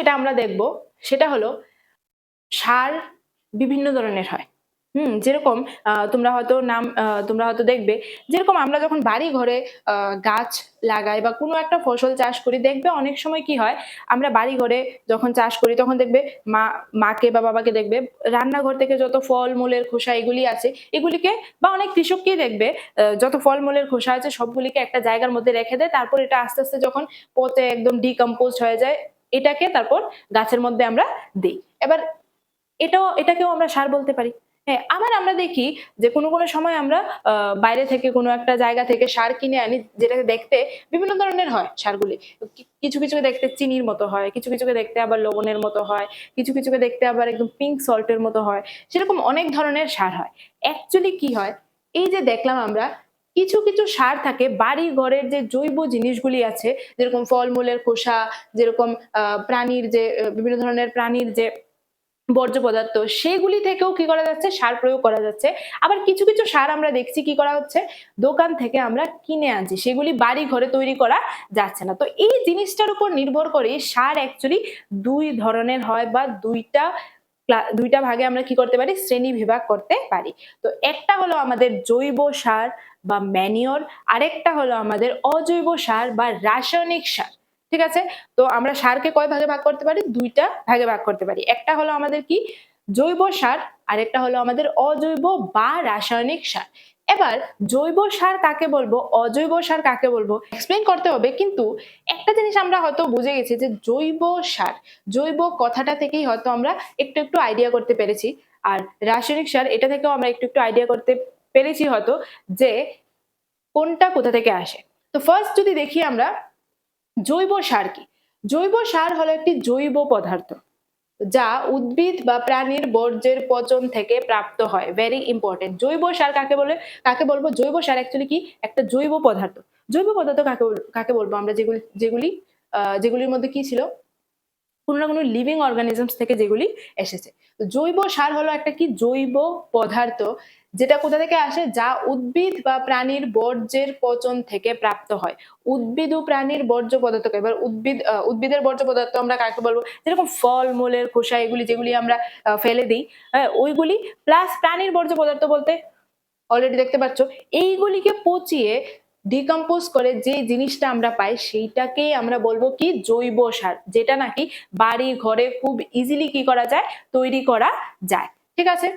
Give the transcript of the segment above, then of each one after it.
যেটা আমরা দেখব, সেটা হলো সার বিভিন্ন ধরনের হয়। হুম, যেরকম তোমরা হয়তো নাম তোমরা হয়তো দেখবে, যেরকম আমরা যখন বাড়ি ঘরে গাছ লাগাই বা কোনো একটা ফসল চাষ করি, দেখবে অনেক সময় কি হয়, আমরা বাড়ি ঘরে যখন চাষ করি, তখন দেখবে মা, মাকে বা বাবাকে দেখবে, রান্নাঘর থেকে যত ফল মূলের খোসা এগুলি আছে, এগুলিকে বা অনেক কৃষককেই দেখবে যত ফল মূলের খোসা আছে, সবগুলিকে একটা জায়গার মধ্যে রেখে দেয়, তারপর এটা আস্তে আস্তে যখন পচে একদম ডিকম্পোজ হয়ে যায় এটাকে তারপর গাছের মধ্যে আমরা দিই। এবার এটাও, এটাকেও আমরা সার বলতে পারি। হ্যাঁ আবার আমরা দেখি যে কোনো কোনো সময় আমরা বাইরে থেকে কোনো একটা জায়গা থেকে সার কিনে আনি যেটাকে দেখতে বিভিন্ন ধরনের হয় সারগুলি। কিছু কিছুকে দেখতে চিনির মতো হয়, কিছু কিছুকে দেখতে আবার লবণের মতো হয়, কিছু কিছুকে দেখতে আবার একদম পিঙ্ক সল্টের মতো হয়। সেরকম অনেক ধরনের সার হয়। অ্যাকচুয়ালি কি হয়? এই যে দেখলাম আমরা কিছু কিছু সার থাকে বাড়ি ঘরের যে জৈব জিনিসগুলি আছে, যেরকম ফলমূলের খোসা, যেরকম প্রাণীর যে বিভিন্ন ধরনের প্রাণীর যে বর্জ্য পদার্থ, সেগুলি থেকেও কি করা যাচ্ছে? সার প্রয়োগ করা যাচ্ছে। আবার কিছু কিছু সার আমরা দেখছি কি করা হচ্ছে? দোকান থেকে আমরা কিনে আনছি, সেগুলি বাড়ি ঘরে তৈরি করা যাচ্ছে না। তো এই জিনিসটার উপর নির্ভর করে সার অ্যাকচুয়ালি দুই ধরনের হয় বা দুইটা দুইটা ভাগে আমরা কি করতে পারি? শ্রেণি বিভাগ করতে পারি। তো একটা হলো আমাদের জৈব সার বা ম্যানিওর, আরেকটা হলো আমাদের অজৈব সার বা রাসায়নিক সার। ঠিক আছে? তো আমরা সারকে কয় ভাগে ভাগ করতে পারি? দুইটা ভাগে ভাগ করতে পারি। একটা হলো আমাদের কি? জৈব সার, আরেকটা হলো আমাদের অজৈব বা রাসায়নিক সার। এবার জৈব সার কাকে বলব, অজৈব সার কাকে বলব এক্সপ্লেন করতে হবে। কিন্তু একটা জিনিস আমরা হয়তো বুঝে গেছি যে জৈব সার, জৈব কথাটা থেকেই হয়তো আমরা একটু একটু আইডিয়া করতে পেরেছি। আর রাসায়নিক সার, এটা থেকেও আমরা একটু একটু আইডিয়া করতে পেরেছি হয়তো যে কোনটা কোথা থেকে আসে। তো ফার্স্ট যদি দেখি আমরা, জৈব সার কি? জৈব সার হলো একটি জৈব পদার্থ। যা উদ্ভিদ বা প্রাণীর বর্জ্যের পচন থেকে প্রাপ্ত হয়। ভেরি ইম্পর্টেন্ট জৈব সার কাকে বলে? কাকে বলব? জৈব সার অ্যাকচুয়ালি কি? একটা জৈব পদার্থ। জৈব পদার্থ কাকে কাকে বলব আমরা? যেগুলি যেগুলি যেগুলির মধ্যে কি ছিল? কোনো না কোনো লিভিং অর্গানিজমস থেকে যেগুলি এসেছে। জৈব সার হলো একটা কি? জৈব পদার্থ যেটা কোথা থেকে আসে? যা উদ্ভিদ বা প্রাণীর বর্জ্যের পচন থেকে প্রাপ্ত হয়। উদ্ভিদ ও প্রাণীর বর্জ্য পদার্থকে এবার উদ্ভিদ উদ্ভিদের বর্জ্য পদার্থ আমরা কাকে বলব? যেরকম ফল মূলের খোসা এগুলি যেগুলি আমরা ফেলে দিই হ্যাঁ, ওইগুলি প্লাস প্রাণীর বর্জ্য পদার্থ বলতে অলরেডি দেখতে পাচ্ছ। এইগুলিকে পচিয়ে ডিকম্পোজ করে যে জিনিসটা আমরা পাই সেইটাকেই আমরা বলব কি? জৈব সার। যেটা নাকি বাড়ি ঘরে খুব ইজিলি কি করা যায়? তৈরি করা যায়। ঠিক আছে?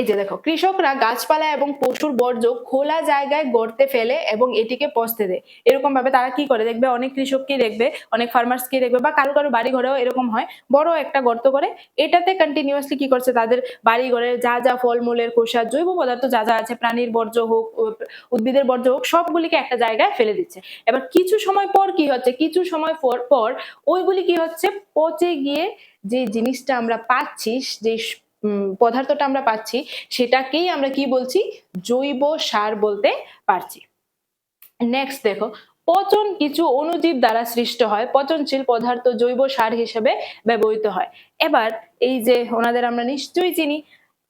এই যে দেখো, কৃষকরা গাছপালা এবং পশুর বর্জ্য খোলা জায়গায় গড়তে ফেলে এবং এটিকে পচতে দেয়। এরকম ভাবে তারা কি করে দেখবে? অনেক কৃষককে দেখবে, অনেক ফার্মার্সকে দেখবে বা কারও কারও বাড়ি ঘরেও এরকম হয়। বড় একটা গর্ত করে, এটাতে কন্টিনিউয়াসলি কি করছে তাদের বাড়ি ঘরের যা যা ফলমূলের খোসা জৈব পদার্থ যা যা আছে, প্রাণীর বর্জ্য হোক উদ্ভিদের বর্জ্য হোক, সবগুলিকে একটা জায়গায় ফেলে দিচ্ছে। এবার কিছু সময় পর কি হচ্ছে? কিছু সময় পর পর ওইগুলি কি হচ্ছে? পচে গিয়ে যে জিনিসটা আমরা পাচ্ছি, যে পদার্থটা আমরা পাচ্ছি, সেটাকেই আমরা কি বলছি? জৈব সার বলতে পারছি। নেক্সট দেখো, পচন কিছু অণুজীব দ্বারা সৃষ্ট হয়, পচনশীল পদার্থ জৈব সার হিসেবে ব্যবহৃত হয়। এবার এই যে ওনাদের আমরা নিশ্চয়ই চিনি,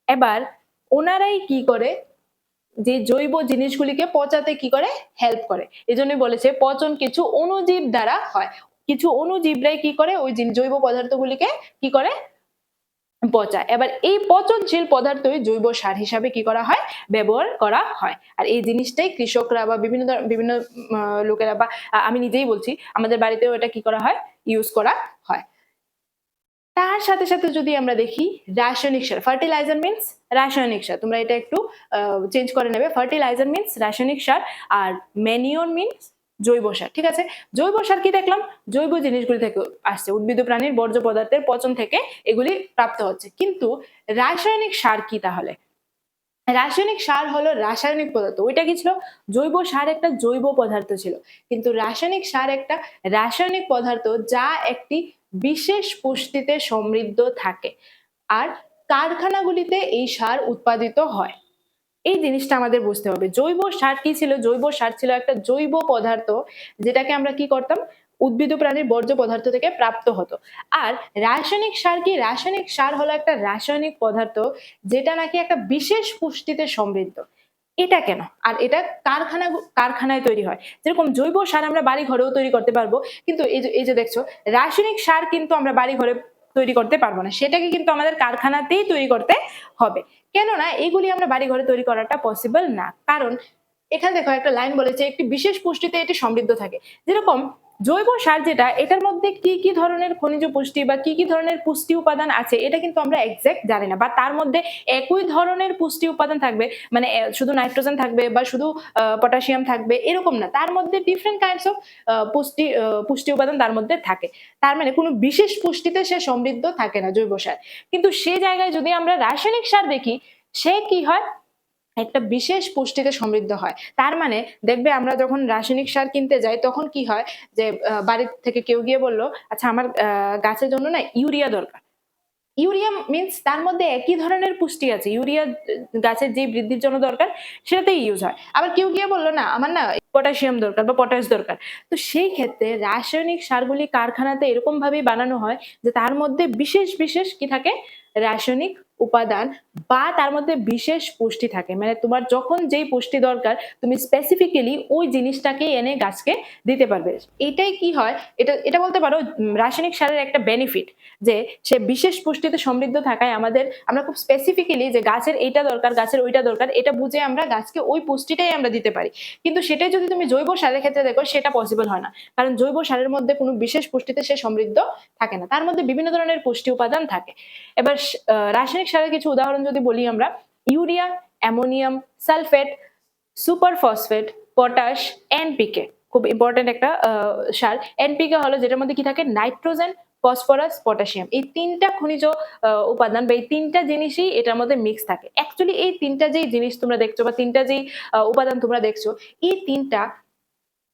এবার ওনারাই কি করে? যে জৈব জিনিসগুলিকে পচাতে কি করে? হেল্প করে। এই জন্যই বলেছে পচন কিছু অণুজীব দ্বারা হয়। কিছু অণুজীবরাই কি করে? ওই জৈব পদার্থগুলিকে কি করে? পচায় এবার এই পচনশীল পদার্থই জৈব সার হিসাবে কি করা হয়? ব্যবহার করা হয়। আর এই জিনিসটাই কৃষকরা বা বিভিন্ন বিভিন্ন লোকেরা বা আমি নিজেই বলছি, আমাদের বাড়িতেও এটা কি করা হয়? ইউজ করা হয়। তার সাথে সাথে যদি আমরা দেখি, রাসায়নিক সার ফার্টিলাইজার মিন্স রাসায়নিক সার। তোমরা এটা একটু চেঞ্জ করে নেবে। ফার্টিলাইজার মিন্স রাসায়নিক সার। আর ম্যানিওর মিন্স জৈব সার, ঠিক আছে? জৈব সার কি দেখলাম? জৈব জিনিসগুলি থেকে আসছে, উদ্ভিদ প্রাণীর বর্জ্য পদার্থের পচন থেকে এগুলি প্রাপ্ত হচ্ছে। কিন্তু রাসায়নিক সার কি তাহলে? রাসায়নিক সার হলো রাসায়নিক পদার্থ। ওইটা কি ছিল? জৈব সার একটা জৈব পদার্থ ছিল। কিন্তু রাসায়নিক সার একটা রাসায়নিক পদার্থ যা একটি বিশেষ পুষ্টিতে সমৃদ্ধ থাকে। আর কারখানাগুলিতে এই সার উৎপাদিত হয়। এই জিনিসটা আমাদের বুঝতে হবে। জৈব সার কি ছিল? জৈব সার ছিল একটা জৈব পদার্থ যেটাকে আমরা কি করতাম? উদ্ভিদ প্রাণীর বর্জ্য পদার্থ থেকে প্রাপ্ত হতো। আর রাসায়নিক সার কি? রাসায়নিক সার হলো একটা রাসায়নিক পদার্থ যেটা নাকি একটা বিশেষ পুষ্টিতে সমৃদ্ধ। এটা কেন? আর এটা কারখানা কারখানায় তৈরি হয়। যেরকম জৈব সার আমরা বাড়ি ঘরেও তৈরি করতে পারব, কিন্তু এই যে এই যে দেখছ, রাসায়নিক সার কিন্তু আমরা বাড়ি ঘরে তৈরি করতে পারব না। সেটাকে কিন্তু আমাদের কারখানাতেই তৈরি করতে হবে। কেননা, এগুলি আমরা বাড়ি ঘরে তৈরি করাটা পসিবল না। কারণ, এখানে দেখো একটা লাইন বলেছে, একটি বিশেষ পুষ্টিতে এটি সমৃদ্ধ থাকে। যেরকম জৈব সার যেটা, এটার মধ্যে কি কি ধরনের খনিজ পুষ্টি বা কি কি ধরনের পুষ্টি উপাদান আছে, এটা কিন্তু আমরা এক্স্যাক্ট জানি না, বা তার মধ্যে একই ধরনের পুষ্টি উপাদান থাকবে মানে শুধু নাইট্রোজেন থাকবে বা শুধু পটাশিয়াম থাকবে, এরকম না, তার মধ্যে ডিফারেন্ট কাইন্ডস অফ পুষ্টি পুষ্টি উপাদান তার মধ্যে থাকে। তার মানে কোনো বিশেষ পুষ্টিতে সে সমৃদ্ধ থাকে না জৈব সার। কিন্তু সে জায়গায় যদি আমরা রাসায়নিক সার দেখি, সে কি হয়? একটা বিশেষ পুষ্টিতে সমৃদ্ধ হয়। তার মানে দেখবে আমরা যখন রাসায়নিক সার কিনতে যাই তখন কি হয় যে আহ, বাড়ি থেকে কেউ গিয়ে বলল আচ্ছা আমার গাছের জন্য না ইউরিয়া দরকার। ইউরিয়া মিন্স তার মধ্যে একই ধরনের পুষ্টি আছে। ইউরিয়া গাছের যে বৃদ্ধির জন্য দরকার সেটাতেই ইউজ হয়। আবার কেউ গিয়ে বলল না আমার না পটাশিয়াম দরকার বা পটাশ দরকার। তো সেই ক্ষেত্রে রাসায়নিক সারগুলি কারখানাতে এরকম ভাবেই বানানো হয় যে তার মধ্যে বিশেষ বিশেষ কি থাকে? রাসায়নিক উপাদান বা তার মধ্যে বিশেষ পুষ্টি থাকে। মানে তোমার যখন যেই পুষ্টি দরকার তুমি স্পেসিফিক্যালি ওই জিনিসটাকে এনে গাছকে দিতে পারবে। এটাই কি হয়? এটা এটা বলতে পারো রাসায়নিক সারের একটা বেনিফিট যে সে বিশেষ পুষ্টিতে সমৃদ্ধ থাকায় আমাদের আমরা খুব স্পেসিফিক্যালি যে গাছের এইটা দরকার গাছের ওইটা দরকার এটা বুঝে আমরা গাছকে ওই পুষ্টিটাই আমরা দিতে পারি। কিন্তু সেটাই যদি তুমি জৈব সারের ক্ষেত্রে দেখো সেটা পসিবল হয় না। কারণ জৈব সারের মধ্যে কোনো বিশেষ পুষ্টিতে সে সমৃদ্ধ থাকে না। তার মধ্যে বিভিন্ন ধরনের পুষ্টি উপাদান থাকে। এবার আহ, রাসায়নিক সারের কিছু উদাহরণ যদি বলি আমরা, urea, ammonium, sulphate super phosphate potash NPK খুব ইম্পর্টেন্ট একটা সার। এনপিকে হলো যেটার মধ্যে কি থাকে? Nitrogen, phosphorus, potassium. এই তিনটা খনিজ উপাদান বা এই তিনটা জিনিসই এটার মধ্যে মিক্স থাকে। অ্যাকচুয়ালি এই তিনটা যেই জিনিস তোমরা দেখছ বা তিনটা যেই উপাদান তোমরা দেখছ, এই তিনটা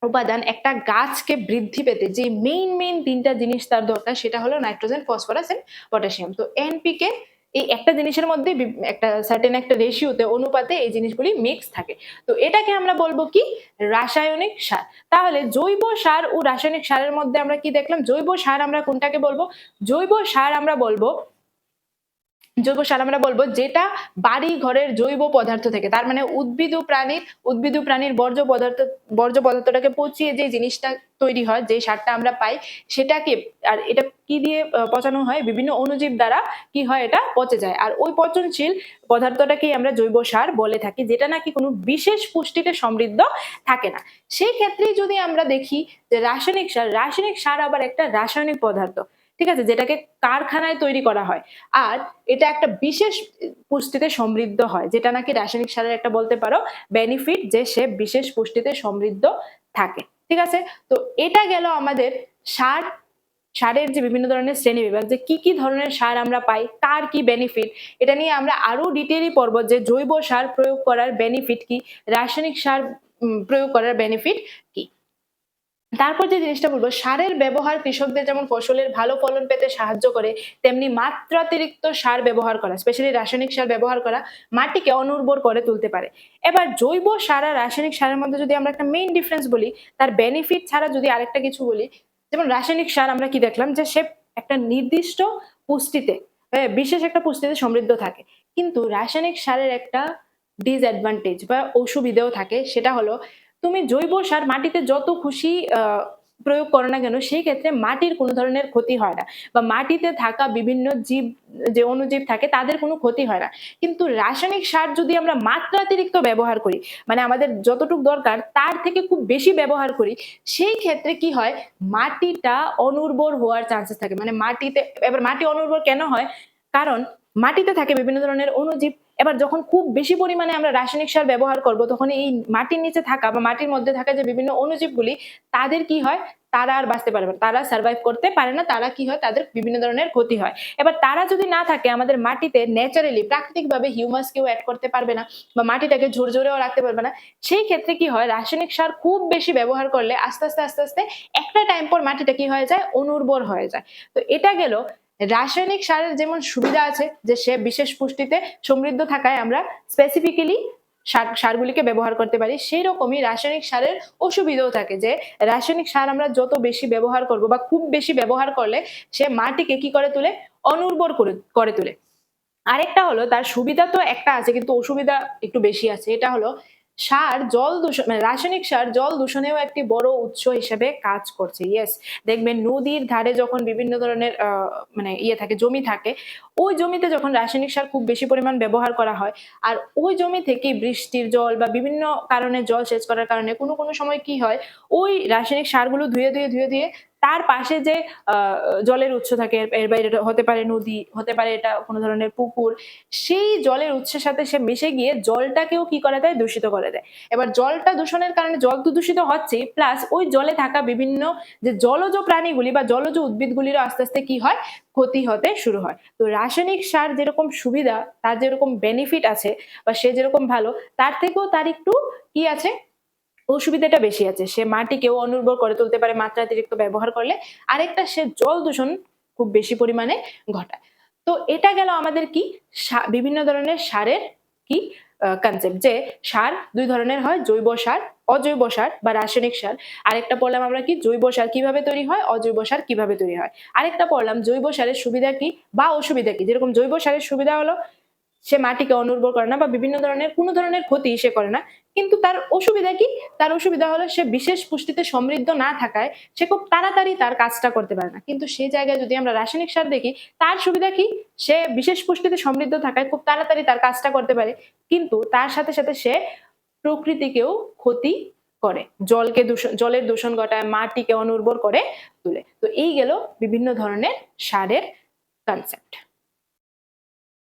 উপাদান একটা গাছকে বৃদ্ধি পেতে যে মেইন মেইন তিনটা জিনিস তার দরকার, সেটা হলো নাইট্রোজেন, ফসফরাস এন্ড পটাশিয়াম। তো এনপিকে এই একটা জিনিসের মধ্যে একটা সার্টেন একটা রেশিওতে অনুপাতে এই জিনিসগুলি মিক্স থাকে। তো এটাকে আমরা বলব কি? রাসায়নিক সার। তাহলে জৈব সার ও রাসায়নিক সারের মধ্যে আমরা কি দেখলাম? জৈব সার আমরা কোনটাকে বলব? জৈব সার আমরা বলব জৈব সার আমরা বলব যেটা বাড়ি ঘরের জৈব পদার্থ থেকে, তার মানে উদ্ভিদ ও প্রাণীর উদ্ভিদ ও প্রাণীর বর্জ্য পদার্থ, বর্জ্য পদার্থটাকে পচিয়ে যে জিনিসটা তৈরি হয়, যে সারটা আমরা পাই, সেটাকে আর এটা কি দিয়ে পচানো হয়, বিভিন্ন অণুজীব দ্বারা কি হয় এটা পচে যায়। আর ওই পচনশীল পদার্থটাকেই আমরা জৈব সার বলে থাকি, যেটা নাকি কোনো বিশেষ পুষ্টিতে সমৃদ্ধ থাকে না। সেই ক্ষেত্রে যদি আমরা দেখি যে রাসায়নিক সার রাসায়নিক সার আবার একটা রাসায়নিক পদার্থ। ঠিক আছে? যেটাকে কারখানায় তৈরি করা হয়। আর এটা একটা বিশেষ পুষ্টিতে সমৃদ্ধ হয়, যেটা নাকি রাসায়নিক সারের একটা বলতে পারো বেনিফিট যে সে বিশেষ পুষ্টিতে সমৃদ্ধ থাকে। ঠিক আছে? তো এটা গেল আমাদের সার, সারের যে বিভিন্ন ধরনের শ্রেণি বিভাগ, যে কি কি ধরনের সার আমরা পাই, কার কি বেনিফিট এটা নিয়ে আমরা আরও ডিটেইলি পড়ব যে জৈব সার প্রয়োগ করার বেনিফিট কি, রাসায়নিক সার প্রয়োগ করার বেনিফিট কি। তারপর যে জিনিসটা বলব, সারের ব্যবহার কৃষকদের যেমন ফসলের ভালো ফলন পেতে সাহায্য করে, তেমনি মাত্রাতিরিক্ত সার ব্যবহার করা স্পেশালি রাসায়নিক সার ব্যবহার করা মাটিকে অনুর্বর করে তুলতে পারে। এবার জৈব সার আর রাসায়নিক সারের মধ্যে যদি আমরা একটা মেইন ডিফারেন্স বলি, তার বেনিফিট ছাড়া যদি আরেকটা কিছু বলি, যেমন রাসায়নিক সার আমরা কি দেখলাম যে সে একটা নির্দিষ্ট পুষ্টিতে বিশেষ একটা পুষ্টিতে সমৃদ্ধ থাকে। কিন্তু রাসায়নিক সারের একটা ডিসঅ্যাডভান্টেজ বা অসুবিধেও থাকে, সেটা হলো তুমি জৈব সার মাটিতে যত খুশি প্রয়োগ করো না কেন, সেই ক্ষেত্রে মাটির কোনো ধরনের ক্ষতি হয় না। বা মাটিতে থাকা বিভিন্ন জীব, যে অণুজীব থাকে, তাদের কোনো ক্ষতি হয় না। কিন্তু রাসায়নিক সার যদি আমরা মাত্রাতিরিক্ত ব্যবহার করি মানে আমাদের যতটুকু দরকার, তার থেকে খুব বেশি ব্যবহার করি, সেই ক্ষেত্রে কি হয়, মাটিটা অনুর্বর হওয়ার চান্সেস থাকে। মানে মাটিতে, এবার মাটি অনুর্বর কেন হয়? কারণ মাটিতে থাকে বিভিন্ন ধরনের অণুজীব এবার যখন খুব বেশি পরিমাণে আমরা রাসায়নিক সার ব্যবহার করব, তখন এই মাটির নিচে থাকা বা মাটির মধ্যে থাকা যে বিভিন্ন অনুজীবগুলি তাদের কি হয়? তারা আর বাঁচতে পারবে না। তারা সার্ভাইভ করতে পারে না, তারা কি হয়? তাদের বিভিন্ন ধরনের ক্ষতি হয়। এবার তারা যদি না থাকে, আমাদের মাটিতে ন্যাচারালি প্রাকৃতিকভাবে হিউমাস কেউ অ্যাড করতে পারবে না বা মাটিটাকে ঝুরঝুরেও রাখতে পারবে না, সেই ক্ষেত্রে কি হয়? রাসায়নিক সার খুব বেশি ব্যবহার করলে আস্তে আস্তে আস্তে আস্তে একটা টাইম পর মাটিটা কি হয়ে যায়? অনুর্বর হয়ে যায়। তো এটা গেল রাসায়নিক সারের যেমন সুবিধা আছে যে সে বিশেষ পুষ্টিতে সমৃদ্ধ থাকায় আমরা স্পেসিফিক্যালি সার, সারগুলিকে ব্যবহার করতে পারি সেই রকমই রাসায়নিক সারের অসুবিধাও থাকে যে রাসায়নিক সার আমরা যত বেশি ব্যবহার করব বা খুব বেশি ব্যবহার করলে সে মাটিকে কি করে তোলে? অনুর্বর করে করে তোলে। আরেকটা হলো তার সুবিধা তো একটা আছে কিন্তু অসুবিধা একটু বেশি আছে, এটা হলো সার, জল দূষণ মানে রাসায়নিক সার জল দূষণেও একটি বড় উৎস হিসেবে কাজ করছে ইয়েস দেখবেন নদীর ধারে যখন বিভিন্ন ধরনের মানে ইয়ে থাকে, জমি থাকে, ওই জমিতে যখন রাসায়নিক সার খুব বেশি পরিমাণ ব্যবহার করা হয়, আর ওই জমি থেকে বৃষ্টির জল বা বিভিন্ন কারণে জল সেচ করার কারণে কোনো কোনো সময় কি হয়, ওই রাসায়নিক সারগুলো ধুয়ে ধুয়ে ধুয়ে ধুয়ে তার পাশে যে জলের উৎস থাকে, এর- বাইরে হতে পারে নদী, হতে পারে এটা কোনো ধরনের পুকুর, সেই জলের উৎসের সাথে সে মিশে গিয়ে জলটাকেও কি করে দেয়? দূষিত করে দেয়। এবার জলটা দূষণের কারণে জল তো দূষিত হচ্ছে, প্লাস ওই জলে থাকা বিভিন্ন যে জলজ প্রাণীগুলি বা জলজ উদ্ভিদগুলিরও আস্তে আস্তে কি হয়? ক্ষতি হতে শুরু হয়। তো রাসায়নিক সার যেরকম সুবিধা, তার যেরকম বেনিফিট আছে বা সে যেরকম ভালো, তার থেকেও তার একটু কি আছে? অসুবিধাটা বেশি আছে। সে মাটিকেও অনুর্বর করে তুলতে পারে, মাত্রাতিরিক্ত ব্যবহার করলে। আরেকটা, সে জল দূষণ খুব বেশি পরিমাণে ঘটায়। তো এটা গেল আমাদের কি? বিভিন্ন ধরনের সারের কি কনসেপ্ট যে সার দুই ধরনের হয়, জৈব সার, অজৈব সার বা রাসায়নিক সার। আরেকটা পড়লাম আমরা কি? জৈব সার কীভাবে তৈরি হয়, অজৈব সার কীভাবে তৈরি হয়। আরেকটা পড়লাম জৈব সারের সুবিধা কি বা অসুবিধা কি? যেরকম জৈব সারের সুবিধা হলো সে মাটিকে অনুর্বর করে না বা বিভিন্ন ধরনের, কোনো ধরনের ক্ষতি সে করে না। কিন্তু তার অসুবিধা কি? তার অসুবিধা হলো সে বিশেষ পুষ্টিতে সমৃদ্ধ না থাকায় সে খুব তাড়াতাড়ি তার কাজটা করতে পারে না। কিন্তু সেই জায়গায় যদি আমরা রাসায়নিক সার দেখি, তার সুবিধা কি? সে বিশেষ পুষ্টিতে সমৃদ্ধ থাকায় খুব তাড়াতাড়ি তার কাজটা করতে পারে। কিন্তু তার সাথে সাথে সে প্রকৃতিকেও ক্ষতি করে। জলকে দূষণ জলের দূষণ ঘটায়, মাটিকে অনুর্বর করে তুলে। তো এই গেল বিভিন্ন ধরনের সারের কনসেপ্ট